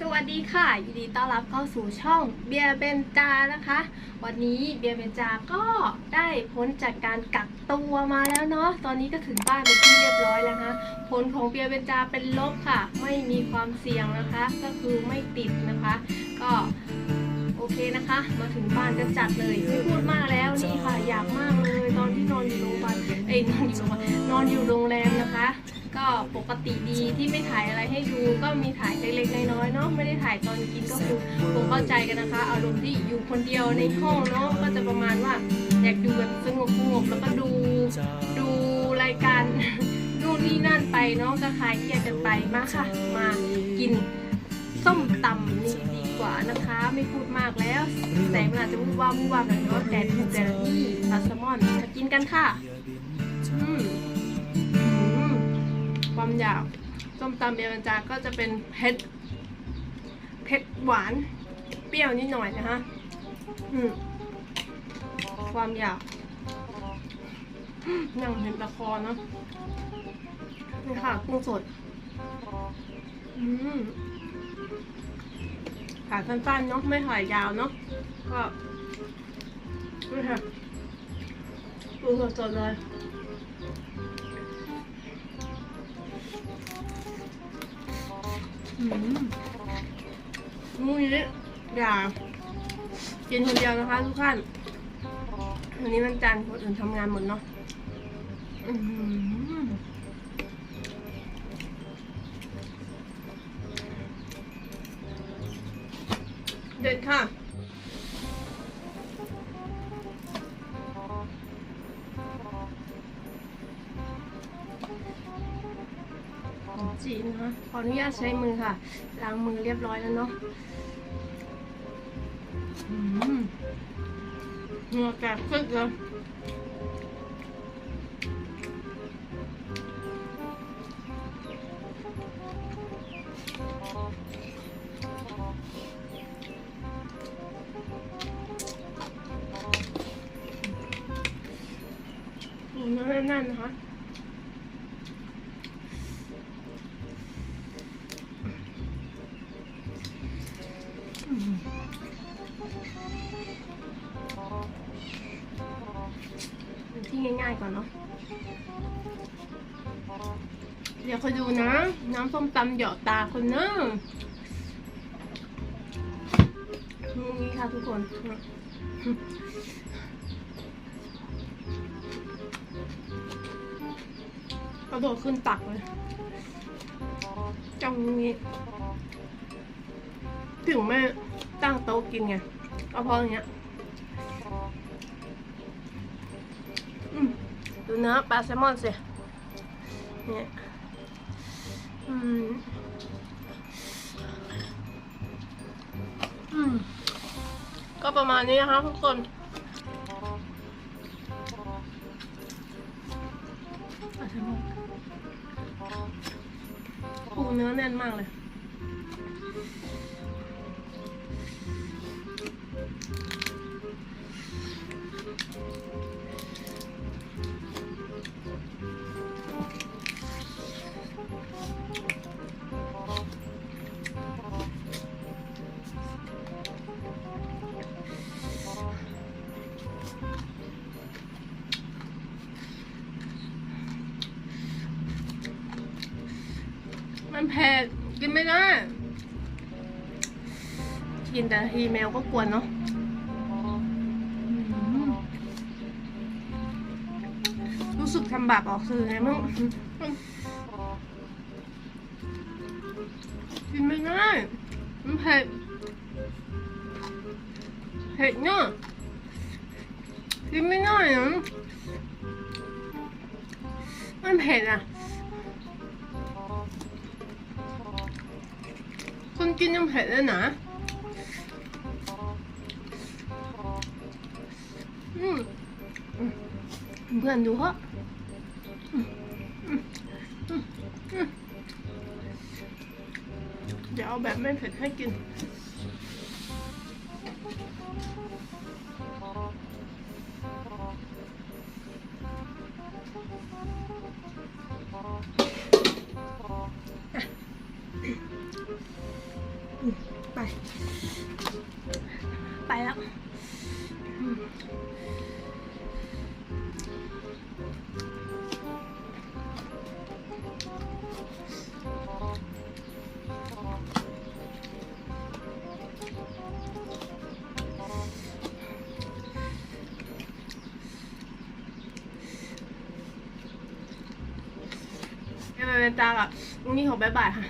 สวัสดีค่ะ ยินดีต้อนรับเข้าสู่ช่องเบียร์เบนจานะคะ วันนี้เบียร์เบนจาก็ได้พ้นจากการกักตัวมาแล้วเนาะตอนนี้ก็ถึงบ้านเป็นที่เรียบร้อยแล้วนะผลของเบียร์เบนจาเป็นลบค่ะ ไม่มีความเสี่ยงนะคะ ก็คือไม่ติดนะคะ ก็โอเคนะคะ มาถึงบ้านจะจัดเลยไม่พูดมากแล้วนี่ค่ะอยากมากเลย ตอนที่นอนอยู่โรงพยาบาลเอ้ยนอนอยู่โรงพยาบาลนอนอยู่โรงแรมนะคะ ก็ปกติดีที่ไม่ถ่ายอะไรให้ดู ก็มีถ่ายเล็กๆน้อยๆเนาะไม่ได้ถ่ายตอนกินก็คือคงเข้าใจกันนะคะ อารมณ์ที่อยู่คนเดียวในห้องเนาะก็จะประมาณว่าอยากดูแบบสงบสงบๆแล้วก็ดูดูรายการนู่นนี่นั่นไปเนาะก็คลายเครียดกันไปมาค่ะ มากินส้มตำนี่ดีกว่านะคะ ไม่พูดมากแล้วแสงมันอาจจะวุ่นวามวุ่นวามหน่อยเนาะแต่ถูกแต่ละที่ปลาแซลมอนมากินกันค่ะ ความอยากส้มตำเบียร์บรรจาก็จะเป็นเผ็ดเผ็ดหวานเปรี้ยวนิดหน่อยนะคะอืมความอยากนั่งเห็นตะคอเนาะนี่ค่ะกุ้งสดอืมถ่าสั้นๆเนาะไม่ถ่ายยาวเนาะก็นี่ค่ะกุ้งสดๆเลย มูนี้อย่ากินคนเดียวนะคะทุกท่านวันนี้มันจันทร์คนอื่นทำงานหมดเนาะอื้อหือเด็ดค่ะ จีนนะคะขออนุญาตใช้มือค่ะล้างมือเรียบร้อยแล้วเนาะเหงื่อแตกซึกเลยนื้อแน่นนะคะ ที่ง่ายๆก่อนเนาะ เดี๋ยวคอยดูนะ น้ำส้มตำหยอดตาคนเนอะนี่ค่ะทุกคนกระโดดขึ้นตักเลยจ้องนี้ ถึงแม่ตั้งโต๊ะกินไงก็เพราะอย่างเงี้ย ดูเนื้อปลาแซลมอนสิเนี่ยอืมอืมก็ประมาณนี้นะคะทุกคนปลาแซลมอนปูเนื้อแน่นมากเลย มันเผ็ดกินไม่ได้ กินแต่ทีแมวก็กวนเนาะรู้สึกทำบาปออกสื่อไงมั้งกินไม่ได้มันเผ็ดเผ็ดเนาะกินไม่ได้นะมันเผ็ดอะะอืมอืมอืมอืมเดี๋ยวเอาแบบไม่เผ็ดให้กิน ไป ไปแล้วอืมยังไงเป็นตาอะนี่ขอบ๊ายบายค่ะ